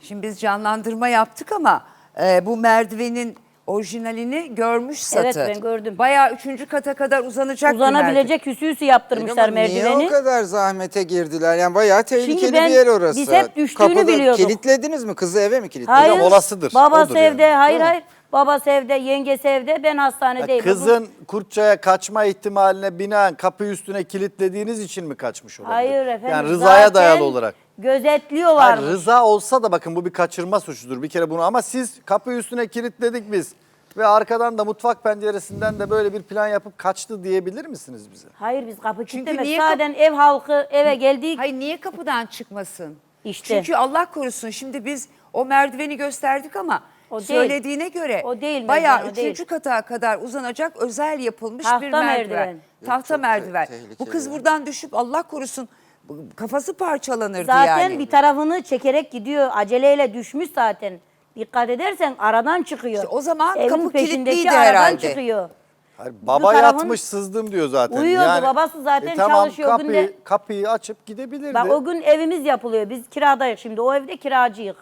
Şimdi biz canlandırma yaptık ama e, bu merdivenin orijinalini görmüş satı. Evet, ben gördüm. Bayağı üçüncü kata kadar uzanacak bir merdiven. Uzanabilecek hüsü hüsü yaptırmışlar Ama Niye merdiveni. o kadar zahmete girdiler? Yani bayağı tehlikeli ben- bir yer orası. biz hep düştüğünü biliyorduk. Kilitlediniz mi? Kızı eve mi kilitlediniz? Hayır. Olasıdır, Babası odur yani. evde. Hayır hayır. Babası evde, yengesi evde. Ben hastanedeyim. kızın Kurtça'ya kaçma ihtimaline binaen kapıyı üstüne kilitlediğiniz için mi kaçmış olabilir? Hayır efendim. Yani rızaya zaten dayalı olarak. Gözetliyorlar. Hayır, rıza olsa da bakın bu bir kaçırma suçudur bir kere bunu ama siz kapıyı üstüne kilitledik biz ve arkadan da mutfak penceresinden de böyle bir plan yapıp kaçtı diyebilir misiniz bize? Hayır biz kapı Çünkü kilitlemedik. niye kap- Zaten ev halkı eve geldik. Hayır niye kapıdan çıkmasın? İşte. Çünkü Allah korusun şimdi biz o merdiveni gösterdik ama O değil. söylediğine göre O değil bayağı merdiven, o üçüncü değil. kata kadar uzanacak özel yapılmış Tahta bir merdiven. merdiven. Tahta çok te- merdiven. Bu tehlikeli kız ya. buradan düşüp Allah korusun bu- kafası parçalanırdı Zaten yani. bir tarafını çekerek gidiyor. Aceleyle düşmüş zaten. Dikkat edersen aradan çıkıyor. İşte o zaman Evin kapı kilitliydi aradan herhalde. çıkıyor. Hayır, baba tarafın- yatmış sızdım diyor zaten. E, Uyuyordu, babası zaten tamam, çalışıyor, Kapıyı, günde- kapıyı açıp gidebilirdi. Bak o gün evimiz yapılıyor. Biz kiradayız şimdi. O evde kiracıyız.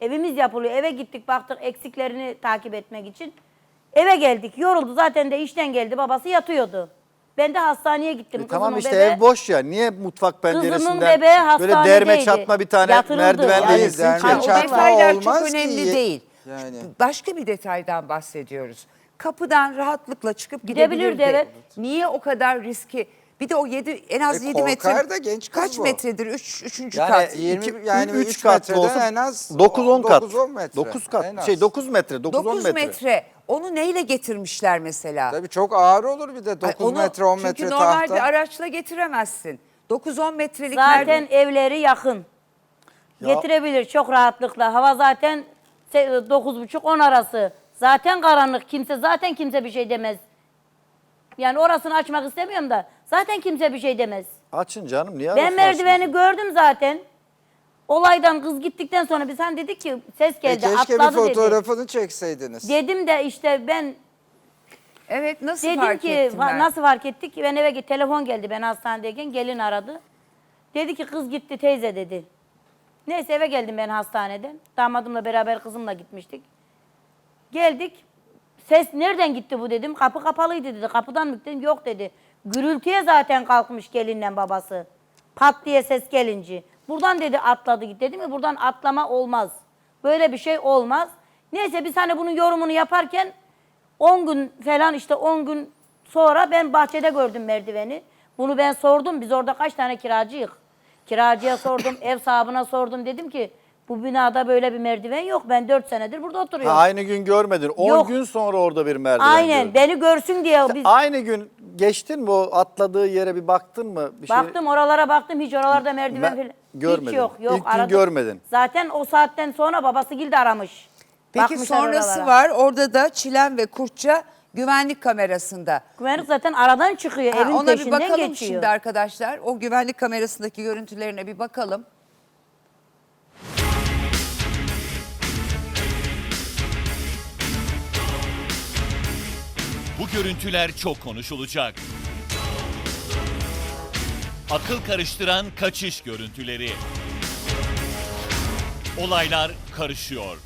Evimiz yapılıyor. Eve gittik baktık eksiklerini takip etmek için. Eve geldik. Yoruldu. Zaten de işten geldi. Babası yatıyordu. Ben de hastaneye gittim. E tamam işte bebeği- ev boş ya. Niye mutfak Kızımın penceresinden bebeği böyle hastanedeydi. derme çatma bir tane Yatırıldı. derme ki? Hayır, o detaylar olmaz çok ki. önemli değil. Yani. Başka bir detaydan bahsediyoruz. Kapıdan rahatlıkla çıkıp Gidebilirdi, gidebilirdi. evet. Niye o kadar riski? Bir de o 7 en az E, 7 metre. korkar da genç kız Kaç bu. metredir? 3 3. Yani kat. 20 iki- yani üç 3 katlı metreden olsa en az 9-10 kat. 9-10 metre. 9 kat. En az. Şey 9 metre, 9 10 9 metre. metre. Onu neyle getirmişler mesela? Tabii çok ağır olur bir de Ay, 9 onu- metre 10 çünkü metre normal tahta. bir araçla getiremezsin. 9-10 metrelik Zaten merdiven- evleri yakın. Ya- Getirebilir çok rahatlıkla. Hava zaten se- 9.30-10 arası. Zaten karanlık. Kimse zaten kimse bir şey demez. Yani orasını açmak istemiyorum da zaten kimse bir şey demez. Açın canım niye Ben arasın merdiveni gördüm zaten. Olaydan kız gittikten sonra biz hani dedik ki ses E, geldi keşke bir atladı dedi. fotoğrafını çekseydiniz. Dedim de işte ben Evet nasıl dedim fark ki ettin "Va- ben? nasıl fark ettik? Ben eve git telefon geldi ben hastanedeyken gelin aradı. Dedi ki kız gitti teyze dedi. Neyse eve geldim ben hastaneden. Damadımla beraber kızımla gitmiştik. Geldik. Ses nereden gitti bu dedim. Kapı kapalıydı dedi. Kapıdan mı dedim. Yok dedi. Gürültüye zaten kalkmış gelinle babası. Pat diye ses gelince. Buradan dedi atladı git dedim mi buradan atlama olmaz. Böyle bir şey olmaz. Neyse biz hani bunun yorumunu yaparken 10 gün falan işte 10 gün sonra ben bahçede gördüm merdiveni. Bunu ben sordum. Biz orada kaç tane kiracıyız. Kiracıya sordum, ev sahibine sordum. Dedim ki bu binada böyle bir merdiven yok. Ben 4 senedir burada Ha, oturuyorum. aynı gün görmedin. 10 Yok. gün sonra orada bir merdiven Aynen gördün. beni görsün diye biz Aynı gün geçtin mi o atladığı yere bir baktın mı? Bir şey- baktım oralara baktım hiç oralarda merdiven Ben- falan. görmedim. Hiç yok. yok İlk gün görmedin. Zaten o saatten sonra babası de aramış. Peki Bakmışlar sonrası oralara. var. Orada da Çilem ve Kurtça güvenlik kamerasında. Güvenlik zaten aradan çıkıyor. Ha, evin ona bir peşinden bakalım geçiyor. şimdi arkadaşlar. O güvenlik kamerasındaki görüntülerine bir bakalım. Bu görüntüler çok konuşulacak. Akıl karıştıran kaçış görüntüleri. Olaylar karışıyor.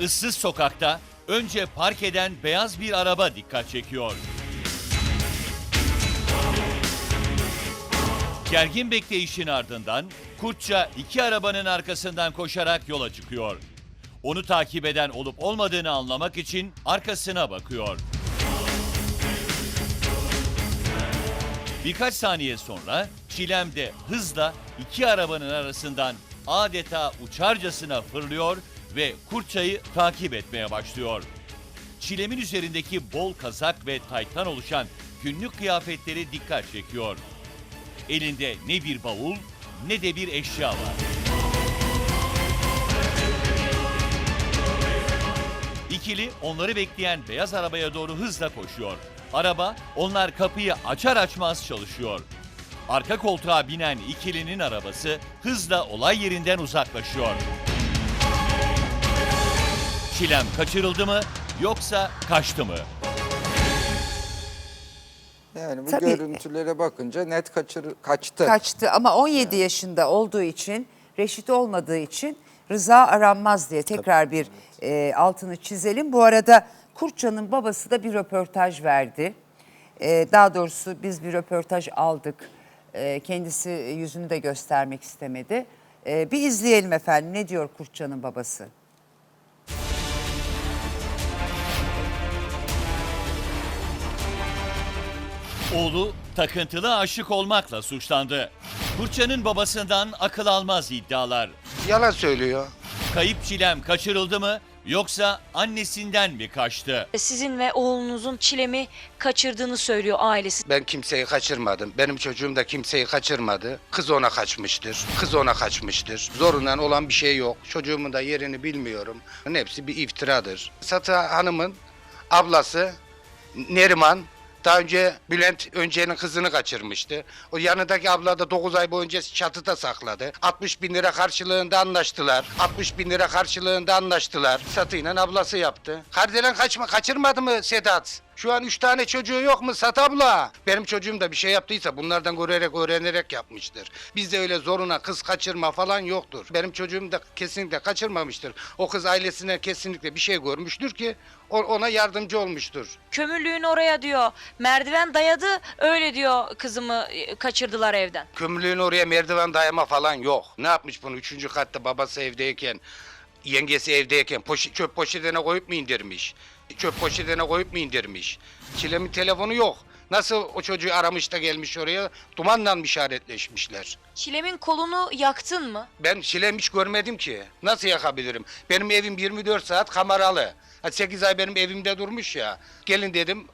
Issız sokakta önce park eden beyaz bir araba dikkat çekiyor. Gergin bekleyişin ardından Kurtça iki arabanın arkasından koşarak yola çıkıyor. Onu takip eden olup olmadığını anlamak için arkasına bakıyor. Birkaç saniye sonra Çilem de hızla iki arabanın arasından adeta uçarcasına fırlıyor ve Kurtça'yı takip etmeye başlıyor. Çilem'in üzerindeki bol kazak ve tayttan oluşan günlük kıyafetleri dikkat çekiyor. Elinde ne bir bavul ne de bir eşya var. İkili onları bekleyen beyaz arabaya doğru hızla koşuyor. Araba onlar kapıyı açar açmaz çalışıyor. Arka koltuğa binen ikilinin arabası hızla olay yerinden uzaklaşıyor. Çilem kaçırıldı mı yoksa kaçtı mı? Yani bu Tabii. görüntülere bakınca net kaçır, kaçtı. Kaçtı ama 17 yaşında olduğu için reşit olmadığı için rıza aranmaz diye tekrar bir e, altını çizelim. Bu arada Kurtcan'ın babası da bir röportaj verdi. E, daha doğrusu biz bir röportaj aldık. E, kendisi yüzünü de göstermek istemedi. E, bir izleyelim efendim ne diyor Kurtcan'ın babası. Oğlu takıntılı aşık olmakla suçlandı. Kurtçanın babasından akıl almaz iddialar. Yalan söylüyor. Kayıp Çilem kaçırıldı mı yoksa annesinden mi kaçtı? Sizin ve oğlunuzun Çilem'i kaçırdığını söylüyor ailesi. Ben kimseyi kaçırmadım. Benim çocuğum da kimseyi kaçırmadı. Kız ona kaçmıştır. Kız ona kaçmıştır. Zorundan olan bir şey yok. Çocuğumun da yerini bilmiyorum. Hepsi bir iftiradır. Satı Hanım'ın ablası Neriman daha önce Bülent Önce'nin kızını kaçırmıştı. O yanındaki abla da 9 ay boyunca çatıda sakladı. 60 bin lira karşılığında anlaştılar. 60 bin lira karşılığında anlaştılar. Satıyla ablası yaptı. Kardelen kaçma kaçırmadı mı Sedat? Şu an üç tane çocuğu yok mu Sat abla? Benim çocuğum da bir şey yaptıysa bunlardan görerek öğrenerek yapmıştır. Bizde öyle zoruna kız kaçırma falan yoktur. Benim çocuğum da kesinlikle kaçırmamıştır. O kız ailesine kesinlikle bir şey görmüştür ki ona yardımcı olmuştur. Kömürlüğün oraya diyor merdiven dayadı öyle diyor kızımı e, kaçırdılar evden. Kömürlüğün oraya merdiven dayama falan yok. Ne yapmış bunu? Üçüncü katta babası evdeyken, yengesi evdeyken poşi, çöp poşetine koyup mu indirmiş? Çöp poşetine koyup mu indirmiş? Çilemin telefonu yok. Nasıl o çocuğu aramış da gelmiş oraya? Dumanla mı işaretleşmişler? Çilem'in kolunu yaktın mı? Ben çilem hiç görmedim ki. Nasıl yakabilirim? Benim evim 24 saat kameralı. 8 ay benim evimde durmuş ya. Gelin dedim,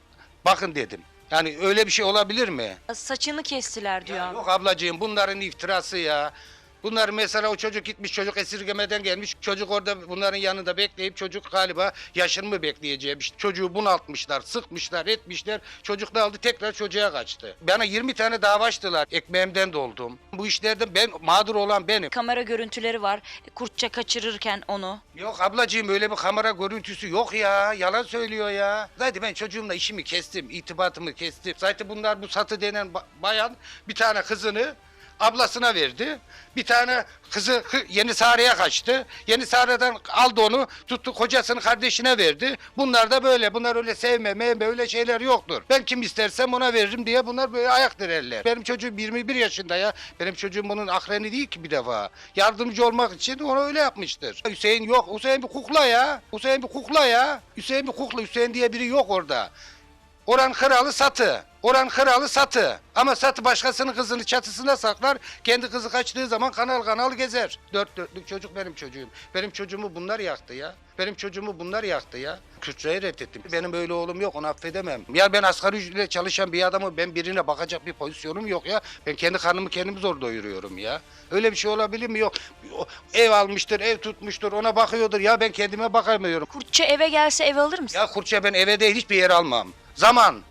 bakın dedim. Yani öyle bir şey olabilir mi? Saçını kestiler diyor Ya abi. yok ablacığım bunların iftirası ya. Bunlar mesela o çocuk gitmiş çocuk esirgemeden gelmiş. Çocuk orada bunların yanında bekleyip çocuk galiba yaşını mı bekleyeceğimiş. Çocuğu bunaltmışlar, sıkmışlar, etmişler. Çocuk da aldı tekrar çocuğa kaçtı. Bana 20 tane dava açtılar. Ekmeğimden doldum. Bu işlerde ben mağdur olan benim. Kamera görüntüleri var. Kurtça kaçırırken onu. Yok ablacığım öyle bir kamera görüntüsü yok ya. Yalan söylüyor ya. Zaten ben çocuğumla işimi kestim, itibatımı kestim. Zaten bunlar bu satı denen ba- bayan bir tane kızını ablasına verdi. Bir tane kızı Yeni Sare'ye kaçtı. Yeni Sare'den aldı onu tuttu kocasını kardeşine verdi. Bunlar da böyle. Bunlar öyle sevme mevme öyle şeyler yoktur. Ben kim istersem ona veririm diye bunlar böyle ayak direrler. Benim çocuğum 21 yaşında ya. Benim çocuğum bunun akreni değil ki bir defa. Yardımcı olmak için onu öyle yapmıştır. Hüseyin yok. Hüseyin bir kukla ya. Hüseyin bir kukla ya. Hüseyin bir kukla. Hüseyin diye biri yok orada. Oran kralı satı. Oran kralı satı. Ama satı başkasının kızını çatısına saklar. Kendi kızı kaçtığı zaman kanal kanal gezer. Dört dörtlük çocuk benim çocuğum. Benim çocuğumu bunlar yaktı ya. Benim çocuğumu bunlar yaktı ya. Kürtçeyi reddettim. Benim öyle oğlum yok onu affedemem. Ya ben asgari ücretle çalışan bir adamı ben birine bakacak bir pozisyonum yok ya. Ben kendi karnımı kendim zor doyuruyorum ya. Öyle bir şey olabilir mi? Yok. Ev almıştır, ev tutmuştur, ona bakıyordur. Ya ben kendime bakamıyorum. Kurtça eve gelse eve alır mısın? Ya Kurtça ben eve değil hiçbir yere almam. Zaman.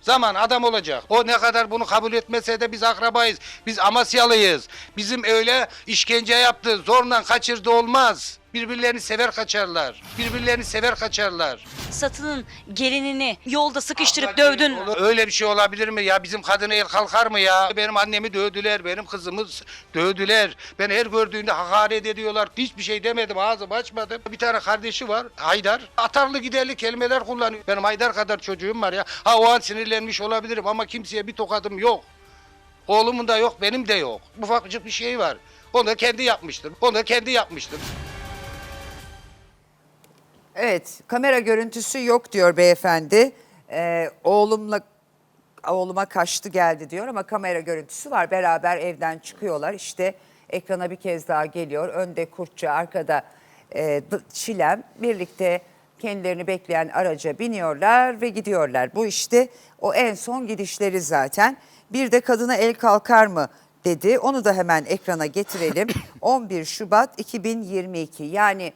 Zaman adam olacak. O ne kadar bunu kabul etmese de biz akrabayız. Biz Amasyalıyız. Bizim öyle işkence yaptı, zorla kaçırdı olmaz. Birbirlerini sever kaçarlar. Birbirlerini sever kaçarlar. Satının gelinini yolda sıkıştırıp Ablacığım, dövdün mü? olur- Öyle bir şey olabilir mi ya? Bizim kadına el kalkar mı ya? Benim annemi dövdüler, benim kızımı dövdüler. Ben her gördüğünde hakaret ediyorlar. Hiçbir şey demedim, ağzımı açmadım. Bir tane kardeşi var, Haydar. Atarlı giderli kelimeler kullanıyor. Benim Haydar kadar çocuğum var ya. Ha o an sinirlenmiş olabilirim ama kimseye bir tokadım yok. Oğlumun da yok, benim de yok. Ufakcık bir şey var. Onu kendi yapmıştır. Onu kendi yapmıştır. Evet, kamera görüntüsü yok diyor beyefendi. Ee, oğlumla oğluma kaçtı geldi diyor ama kamera görüntüsü var. Beraber evden çıkıyorlar. İşte ekrana bir kez daha geliyor. Önde Kurtça, arkada e, Çilem birlikte kendilerini bekleyen araca biniyorlar ve gidiyorlar. Bu işte o en son gidişleri zaten. Bir de kadına el kalkar mı dedi. Onu da hemen ekrana getirelim. 11 Şubat 2022 yani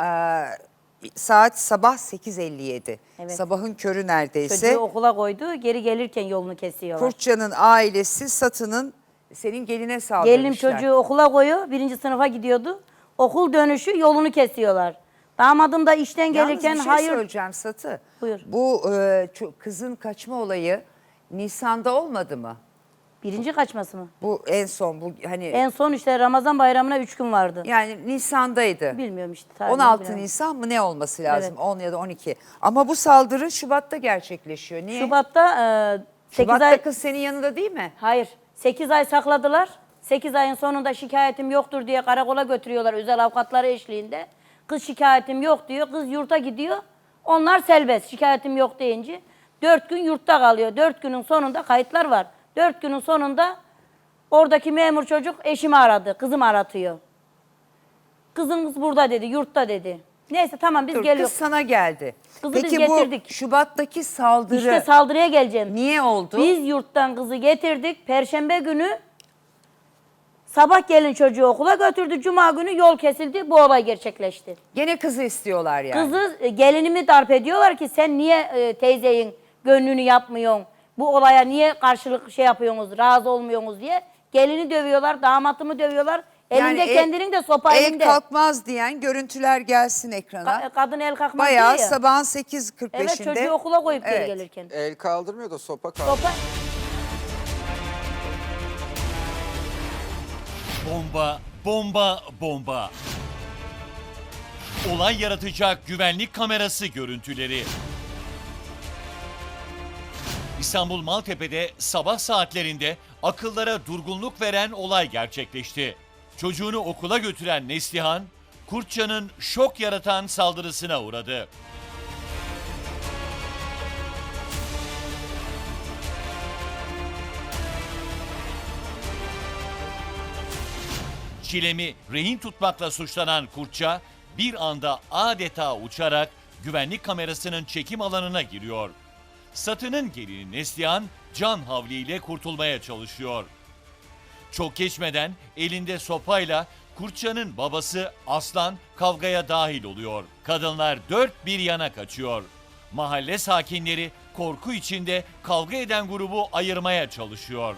e, saat sabah 8.57. Evet. Sabahın körü neredeyse. Çocuğu okula koydu geri gelirken yolunu kesiyorlar. Kurtça'nın ailesi Satı'nın senin geline saldırmışlar. Gelinim çocuğu okula koyuyor. Birinci sınıfa gidiyordu. Okul dönüşü yolunu kesiyorlar. Damadım da işten Yalnız gelirken bir şey hayır. söyleyeceğim Satı. Buyur. Bu e, ço- kızın kaçma olayı Nisan'da olmadı mı? Birinci kaçması mı? Bu en son bu hani En son işte Ramazan bayramına üç gün vardı. yani Nisan'daydı. Bilmiyorum işte. tarihini 16 bilemem. Nisan mı ne olması lazım? Evet. 10 ya da 12. Ama bu saldırı Şubat'ta gerçekleşiyor. Niye? Şubat'ta e, 8 Şubat'ta ay... kız senin yanında değil mi? Hayır. 8 ay sakladılar. 8 ayın sonunda şikayetim yoktur diye karakola götürüyorlar özel avukatları eşliğinde. Kız şikayetim yok diyor. Kız yurta gidiyor. Onlar serbest şikayetim yok deyince. 4 gün yurtta kalıyor. 4 günün sonunda kayıtlar var. 4 günün sonunda oradaki memur çocuk eşimi aradı. Kızım aratıyor. Kızımız burada dedi, yurtta dedi. Neyse tamam biz Dur, geliyoruz. kız sana geldi. Kızı biz Peki bu getirdik. Şubat'taki saldırı İşte saldırıya geleceğim. niye oldu? Biz yurttan kızı getirdik. Perşembe günü sabah gelin çocuğu okula götürdü. Cuma günü yol kesildi. Bu olay gerçekleşti. Gene kızı istiyorlar yani. Kızı e, gelinimi darp ediyorlar ki sen niye e, teyzeyin gönlünü yapmıyorsun? Bu olaya niye karşılık şey yapıyorsunuz, razı olmuyorsunuz diye. Gelini dövüyorlar, damatımı dövüyorlar. Elinde el- kendinin de sopa el elinde. kalkmaz diyen görüntüler gelsin ekrana. Ka- kadın el kalkmaz Bayağı diyor ya. sabahın 8.45'inde. Evet çocuğu okula koyup geri Evet. gelirken. El kaldırmıyor da sopa kaldırıyor. Sopa Bomba, bomba, bomba. Olay yaratacak güvenlik kamerası görüntüleri. İstanbul Maltepe'de sabah saatlerinde akıllara durgunluk veren olay gerçekleşti. Çocuğunu okula götüren Neslihan, Kurtça'nın şok yaratan saldırısına uğradı. Çilemi rehin tutmakla suçlanan Kurtça bir anda adeta uçarak güvenlik kamerasının çekim alanına giriyor. Satının gelini Neslihan can havliyle kurtulmaya çalışıyor. Çok geçmeden elinde sopayla Kurtça'nın babası Aslan kavgaya dahil oluyor. Kadınlar dört bir yana kaçıyor. Mahalle sakinleri korku içinde kavga eden grubu ayırmaya çalışıyor.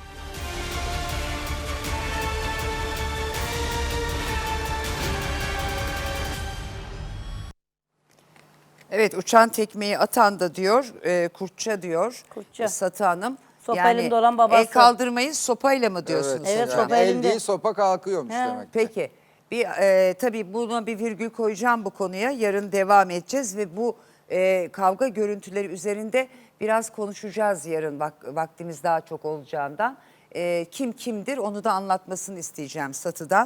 Evet uçan tekmeyi atan da diyor, e, kurtça diyor Kurtça. Satı Hanım. Sopa elinde olan babası. El kaldırmayı sopayla mı diyorsunuz? Evet, yani sopa el elinde. değil sopa kalkıyormuş He. demek. ki. Peki. Bir, e, tabii buna bir virgül koyacağım bu konuya. Yarın devam edeceğiz ve bu e, kavga görüntüleri üzerinde biraz konuşacağız yarın vak- vaktimiz daha çok olacağından. E, kim kimdir onu da anlatmasını isteyeceğim Satı'dan.